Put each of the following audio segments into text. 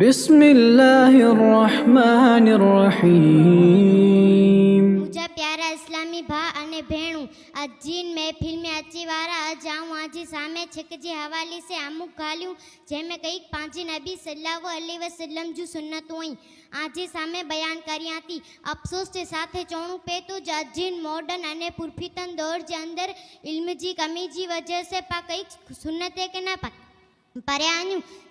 بسم اللہ الرحمن الرحیم۔ جا پیارا اسلامی بھا انے بھن اجین محفلیں اچھی والا جاؤں آجی سامے چھک جی حوالی سے امک کھالیوں جن میں کئی پانچی نبی صلی اللہ علیہ و سلم جی سنتو رہی آجی سامے بیان کریاں تھی افسوس کے ساتھ چونوں پہ تو جا جین موڈن انے پورفیتن دور جے اندر علم جی کمی جی وجہ سے پا کئی سنتے کے نہ پاک۔ પર્યાનું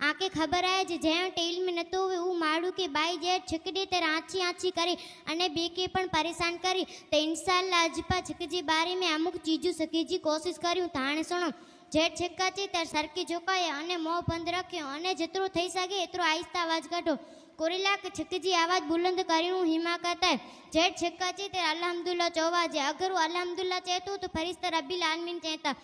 આકે ખબર આય જે જેણ ટેલ મે નતો હોય, હું માડું કે બાઈ જે છકડે તે રાંચી આંચી કરે અને બેકે પણ પરેશાન કરી. તો ઇન્શાલ્લાહ અજપા છક જે બારે મેં અમુક ચીજું સકેજી કોશિશ કર્યું. તાણે સુણો જે છક્કા છે તે સરકી ઝોકાય અને મોં બંધ રાખ્યો અને જેટલું થઈ શકે એટલું આહિસ્તા અવાજ કાઢો કોરિલા છક્કજી આવાજ બુલંદ કર્યું હિમાકાતા જેઠ છક્કાચી તે અલ્હમદુલ્લા ચોવા જે અગર અલ્હમદુલ્લા ચેતું તો ફરિશ્તા રબીલ આલમીન ચેતા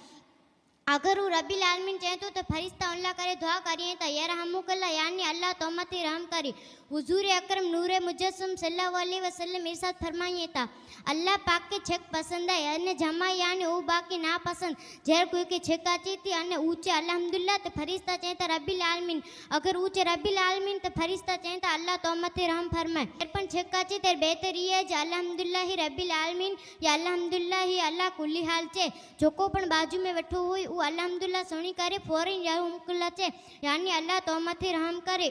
اگر وہ رب العالمین چاہیں تو فرشتہ اللہ کرے دعا کریں یار ہم اللہ یعنی اللہ تومت رحم کری حضور اکرم نور مجسم صلی اللہ علیہ وسلم عرصاد فرمائیے تا اللہ پاک کے چھک پسند ہے ان جمع یعنی وہ باقی ناپسند جیر کو چیک چیت اونچے الحمد اللہ ترشتہ چیئیں ربی ال آلمی اگر اونچے ربی الع آلمی فریشتہ چین تا اللہ تم رام فرمائے یعنی پن چک اچے تھی بہتر یہ ہے کہ الحمد اللہ ہی ربی العالمین یا الحمد اللہ ہی اللہ کُلی حال چائے چھو میں હું અલ્હમદુલ્લા સુણી કરી ફોરી મુકલા છે યાની અલ્લાહ તોમાંથી રહમ કરે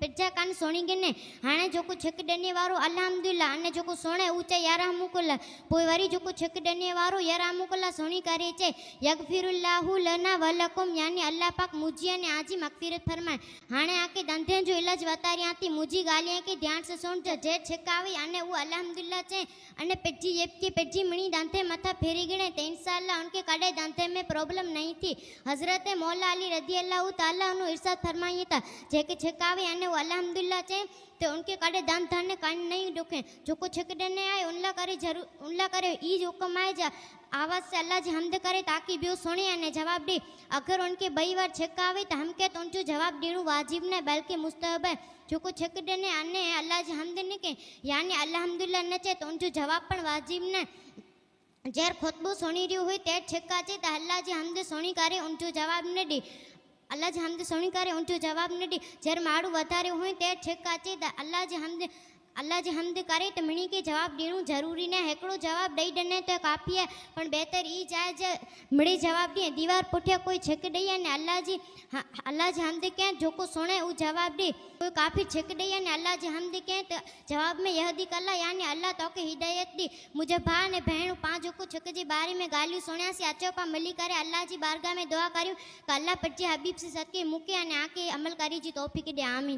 پجا کان سوی گنے ہانے جوکو چک ڈن والو الحمد اللہ آنے جو چی یارامکلا جو چھک ڈن والارامک اللہ سونی کری چائے یگفر اللہ یعنی اللہ پاک مجھے این آجی مقفیت فرمائے ہاں آخر دنے جو علاج بتارا تی گالیئیں کی دھیان سے سنجا این وہ الحمد اللہ چی اے پجی جبکی پجی منی دندے مت پھیری گڑے تین سال اللہ ان کے کدی دندے میں پوبلم نہیں تھی حضرت مولا علی ردی اللہ تالا عرصات فرمائی تک چھکا ہوئی این الحمد اللہ چاہیں تو ان کے دم دن ڈکیں چکو چھک ڈن ان کر آواز سے اللہ جمد کرے تاکہ جواب دے اگر ان کے بئی بار چیک آئی تو ہم کہیں تو انجو جواب ڈیڑ واجب نا بلکہ مستحب ہے چوک چھک ڈن آنے اللہ جمد نہیں کی یعنی الحمد اللہ نئے تو ان واجب نہ جیر ختبو سڑی ری ہوئی تیار چھک چی تو اللہ کی حمد سنی کرے ان کو جواب ن અલ્લાહ જ હમદ સુણી કરે ઊંઠું જવાબ નથી. જ્યારે માળું વધારે હોય તે છેક કાચી અલ્લાહ હમદ اللہ ج ہمد کرے تو مڑی کے جواب دینا ضروری نہیں ہے ایکڑوں جواب ڈی ڈنیں تو کافی ہے پڑ بہتر یہ چائے ج می جواب دیں دیوار پوٹیاں کوئی چیک دے آنے اللہ ال اللہ جمد کے جو سڑے وہ جواب دے کوئی کافی چیک دے الہ ہمد کے جواب میں یہ حد اللہ یعنی نیے اللہ تاکہ ہدایت دے مجھے بھا نا جو چھک کے بارے میں گالی سنیاسی اچھا پا ملی ال اللہ کی بارگاہ میں دعا کر اللہ پٹ ہبیب سے سکے میک آنے آکی عمل کری توپک دیام